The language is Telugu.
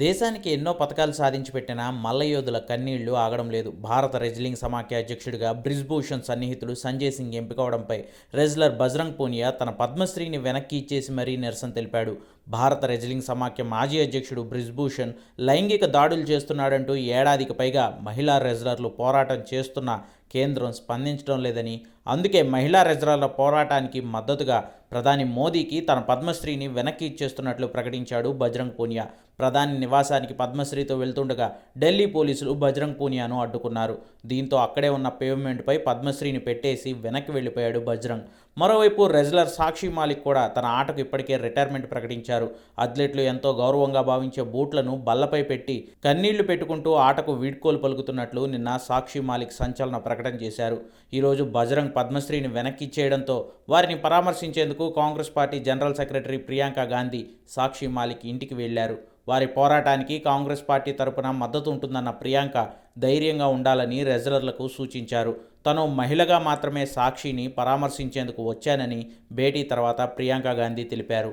దేశానికి ఎన్నో పథకాలు సాధించి పెట్టిన మల్లయోధుల కన్నీళ్ళు ఆగడం లేదు. భారత రెజ్లింగ్ సమాఖ్య అధ్యక్షుడిగా బ్రిజ్భూషణ్ సన్నిహితుడు సంజయ్ సింగ్ ఎంపికవడంపై రెజ్లర్ బజరంగ్ పూనియా తన పద్మశ్రీని వెనక్కి ఇచ్చేసి మరీ నిరసన తెలిపాడు. భారత రెజ్లింగ్ సమాఖ్య మాజీ అధ్యక్షుడు బ్రిజ్భూషణ్ లైంగిక దాడులు చేస్తున్నాడంటూ ఏడాదికి పైగా మహిళా రెజ్లర్లు పోరాటం చేస్తున్న కేంద్రం స్పందించడం లేదని అందుకే మహిళా రెజ్లర్ల పోరాటానికి మద్దతుగా ప్రధాని మోదీకి తన పద్మశ్రీని వెనక్కి ఇచ్చేస్తున్నట్లు ప్రకటించాడు బజరంగ్ పూనియా. ప్రధాని నివాసానికి పద్మశ్రీతో వెళ్తుండగా ఢిల్లీ పోలీసులు బజరంగ్ పూనియాను అడ్డుకున్నారు. దీంతో అక్కడే ఉన్న పేవ్మెంట్పై పద్మశ్రీని పెట్టేసి వెనక్కి వెళ్ళిపోయాడు బజరంగ్. మరోవైపు రెజ్లర్ సాక్షి మాలిక్ కూడా తన ఆటకు ఇప్పటికే రిటైర్మెంట్ ప్రకటించారు. అథ్లెట్లు ఎంతో గౌరవంగా భావించే బూట్లను బల్లపై పెట్టి కన్నీళ్ళు పెట్టుకుంటూ ఆటకు వీడ్కోలు పలుకుతున్నట్లు నిన్న సాక్షి మాలిక్ సంచలన ప్రకటన చేశారు. ఈరోజు బజరంగ్ పద్మశ్రీని వెనక్కి చేయడంతో వారిని పరామర్శించేందుకు Congress party general secretary Priyanka Gandhi Sakshi Malik ఇంటికి వెళ్ళారు. వారి పోరాటానికి కాంగ్రెస్ పార్టీ తరపున మద్దతు ఉంటుందన్న ప్రియాంక ధైర్యంగా ఉండాలని రెజలర్లకు సూచించారు. తను మహిళగా మాత్రమే సాక్షిని పరామర్శించేందుకు వచ్చానని భేటీ తర్వాత ప్రియాంక గాంధీ తెలిపారు.